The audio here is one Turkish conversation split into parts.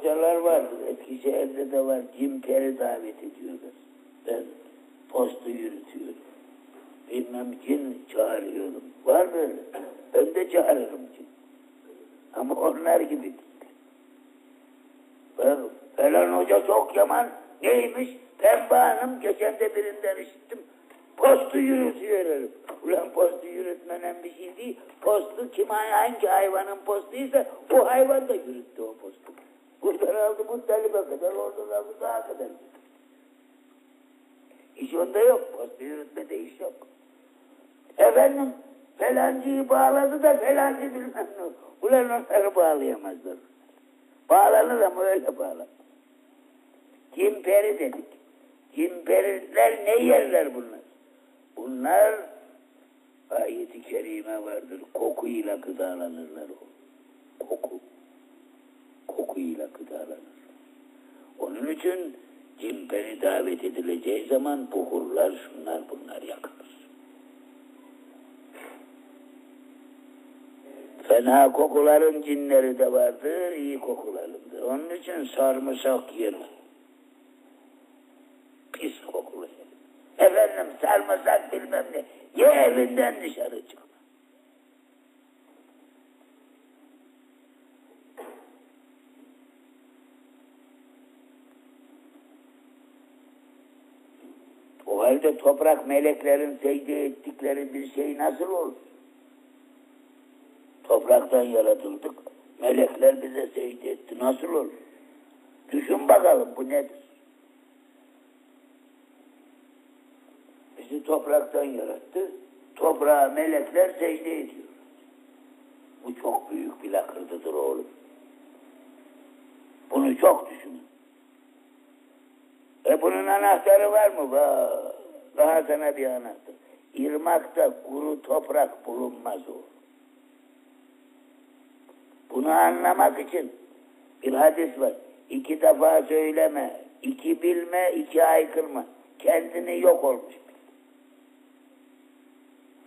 hocalar vardır. Eskişehir'de de var. Cim peri davet ediyorlar. Ben postu yürütüyorum. Bilmem cin çağırıyorum. Var böyle. Ben de çağırırım cin. Ama onlar gibi. Ben, falan hoca çok yaman. Neymiş? Pembe Hanım geçen de birinden işittim. Postu yürütüyor herif. Ulan postu yürütmenen bir şey değil. Postu kim hangi hayvanın postuysa o hayvan da yürüttü o postu. Buradan aldı Muttalibe kadar, oradan aldı daha kadar. İş onda yok. Postu yürütmede iş yok. Efendim felancıyı bağladı da felancı bilmem ne. Ulan onları bağlayamazlar. Bağlanır ama öyle bağlanır. Cimperi dedik. Cimperiler ne yerler bunlar? Bunlar ayeti kerime vardır. Kokuyla gıdalanırlar o. Koku. Kokuyla gıdalanır. Onun için cimperi davet edileceği zaman buhurlar şunlar bunlar yakılır. Fena kokuların cinleri de vardır, iyi kokularındır. Onun için sarımsak yeme. Pis kokulu herif. Efendim sarımsak bilmem ne. Ye evinden dışarı çıkma. O toprak meleklerin secde ettikleri bir şey nasıl olur? Topraktan yaratıldık. Melekler bize secde etti. Nasıl olur? Düşün bakalım bu nedir? Bizi topraktan yarattı. Toprağa melekler secde ediyor. Bu çok büyük bir lakırdıdır oğlum. Bunu çok düşünün. E bunun anahtarı var mı? Var. Daha sana bir anahtar. İrmakta kuru toprak bulunmaz o. Bunu anlamak için bir hadis var. İki defa söyleme, iki bilme, iki aykırma. Kendini yok olmuş.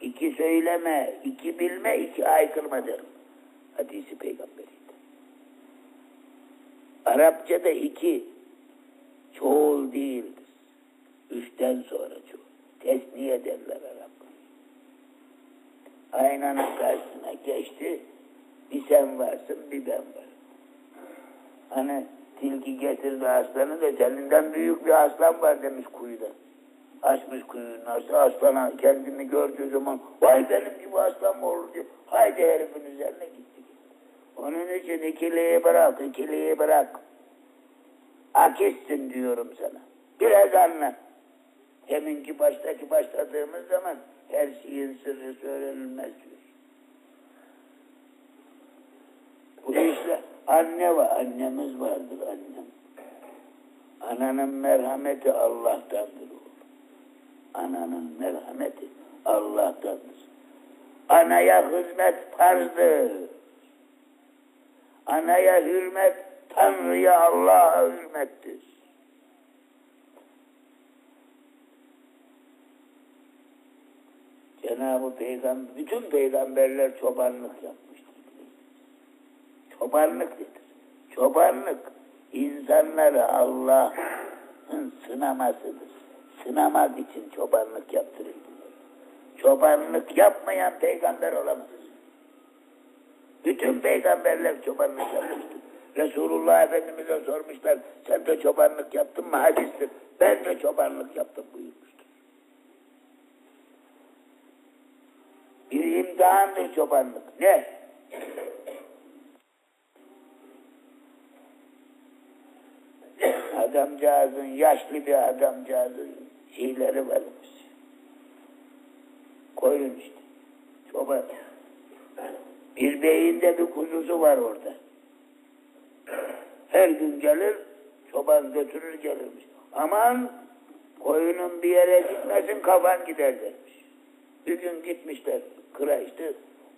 İki söyleme, iki bilme, iki aykırma derim. Hadisi peygamberiydi. Arapçada iki çoğul değildir. Üçten sonra çoğul. Tesniye derler Araplar. Aynanın karşısına geçti. Bir sen varsın, bir ben varım. Hani tilki getirdi aslanı da seninden büyük bir aslan var demiş kuyuda. Açmış kuyunun aslı aslana kendini gördüğü zaman vay benim gibi aslan mı olur diyor. Haydi herifin üzerine gitti. Onun için ikiliyi bırak, ikiliyi bırak. Akissin diyorum sana. Biraz anla. Deminki baştaki başladığımız zaman her şeyin sırrı söylenilmez diyor. Bu işte anne var, annemiz vardır annem. Ananın merhameti Allah'tandır oğlum. Ananın merhameti Allah'tandır. Anaya hizmet farzdır. Anaya hürmet Tanrı'ya Allah'a hürmettir. Cenab-ı Peygamber, bütün peygamberler çobanlık yapmıştır. Çobanlık nedir? Çobanlık insanları Allah'ın sınamasıdır. Sınamak için çobanlık yaptırıldı. Çobanlık yapmayan peygamber olamaz. Bütün peygamberler çobanlık yapmıştır. Resulullah Efendimiz'e sormuşlar, sen de çobanlık yaptın mı? Hadistir. Ben de çobanlık yaptım buyurmuştur. Bir imtihandır çobanlık. Ne? Adamcağızın, yaşlı bir adamcağızın şeyleri varmış. Koyun işte. Çoban. Bir beyinde bir kuzusu var orada. Her gün gelir, çoban götürür gelirmiş. Aman koyunun bir yere gitmesin kafan gider demiş. Bir gün gitmişler kıraçtı.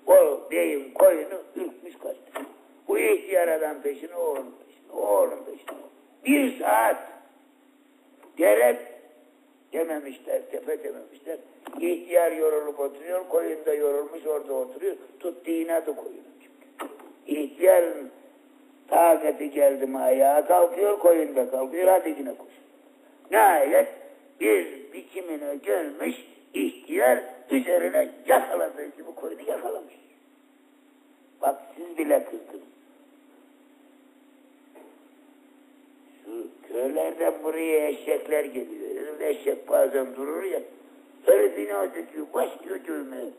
O beyin koyunu ürkmüş kaçtı. Bu ihtiyar adam peşine oğlun peşine, oğlun peşine. Bir saat gerek dememişler, tepe dememişler. İhtiyar yorulup oturuyor, koyun da yorulmuş orada oturuyor. Tuttu inadı koyunu çünkü. İhtiyarın Takati geldi mi ayağa kalkıyor, koyun da kalkıyor, hadi yine koş. Nihayet bir biçimini görmüş ihtiyar üzerine yakaladığı gibi buraya eşekler geliyor. Herif eşek bazen durur ya. Herifini acıtıyor, başlıyor dövmeye.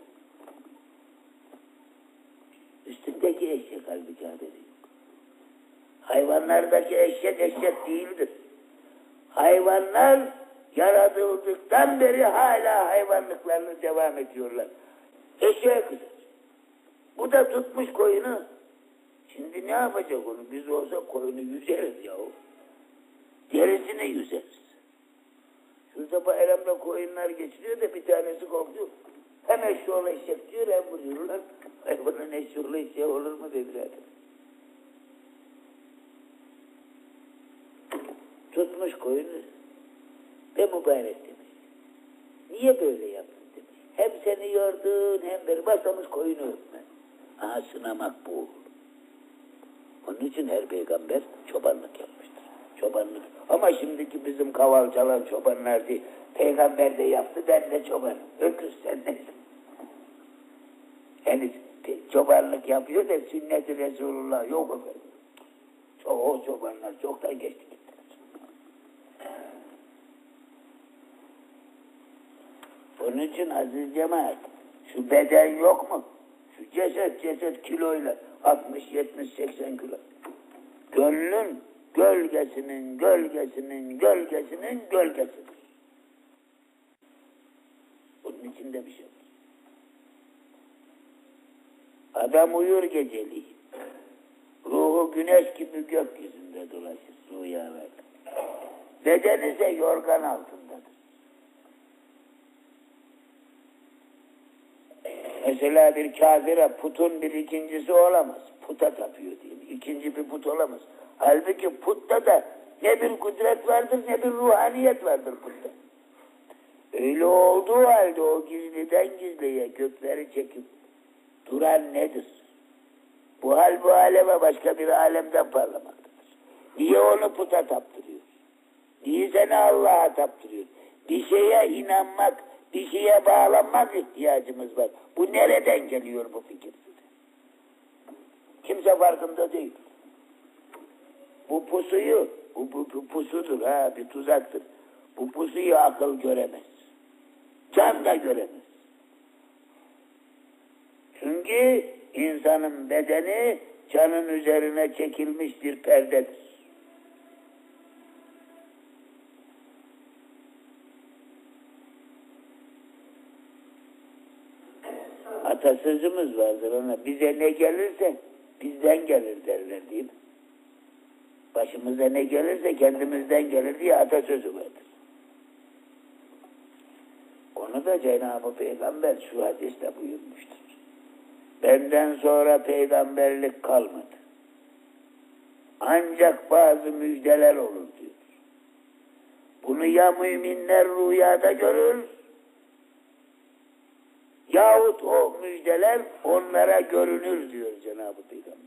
Üstündeki eşek halbuki haberi yok. Hayvanlardaki eşek eşek değildir. Hayvanlar yaratıldıktan beri hala hayvanlıklarını devam ediyorlar. Eşeğe kızar. Bu da tutmuş koyunu. Şimdi ne yapacak onu? Biz olsa koyunu yüzeriz yahu. Derisini yüzeriz. Şurada bayramda koyunlar geçiriyor da bir tanesi korkuyor. Hem eşeğoğlu eşek diyor hem vuruyorlar. Hayvanın eşeğoğlu eşeği olur mu dediler. Tutmuş koyunu. Be mübarek demiş. Niye böyle yaptın demiş. Hem seni yordun hem beni başlamış koyunu öpme. Aha sınamak bu. Onun için her peygamber çobanlık yapmıştır. Ama şimdiki bizim kaval çalan çobanlar değil. Peygamber de yaptı ben de çoban. Öküz sen nesin? Yani çobanlık yapıyor da sünnet-i Resulullah yok efendim. Çok, o çobanlar çoktan geçti. Onun için aziz cemaat, şu beden yok mu? Şu ceset ceset kiloyla 60, 70, 80 kilo. Gönlün gölgesinin, gölgesinin, gölgesinin gölgesidir. Bunun içinde bir şey var. Adam uyur geceliğin. Ruhu güneş gibi gökyüzünde dolaşır rüyalarda. Beden ise yorgan altındadır. Mesela bir kafire putun bir ikincisi olamaz. Puta tapıyor diyeyim. İkinci bir put olamaz. Halbuki putta da ne bir kudret vardır ne bir ruhaniyet vardır putta. Öyle olduğu halde o gizliden gizliye gökleri çekip duran nedir? Bu hal bu aleme başka bir alemden parlamaktadır. Niye onu puta taptırıyor? Niye seni Allah'a taptırıyor? Bir şeye inanmak, bir şeye bağlanmak ihtiyacımız var. Bu nereden geliyor bu fikir? Kimse farkında değil. Bu pusuyu, bu, bu, bu pusudur ha, bir tuzaktır. Bu pusuyu akıl göremez. Can da göremez. Çünkü insanın bedeni canın üzerine çekilmiş bir perdedir. Atasözümüz vardır ona. Bize ne gelirse bizden gelir derler mi? Başımıza ne gelirse kendimizden gelir diye atasözü vardır. Onu da Cenab-ı Peygamber şu hadiste buyurmuştur. Benden sonra peygamberlik kalmadı. Ancak bazı müjdeler olur diyor. Bunu ya müminler rüyada görür yahut o müjdeler onlara görünür diyor Cenab-ı Peygamber.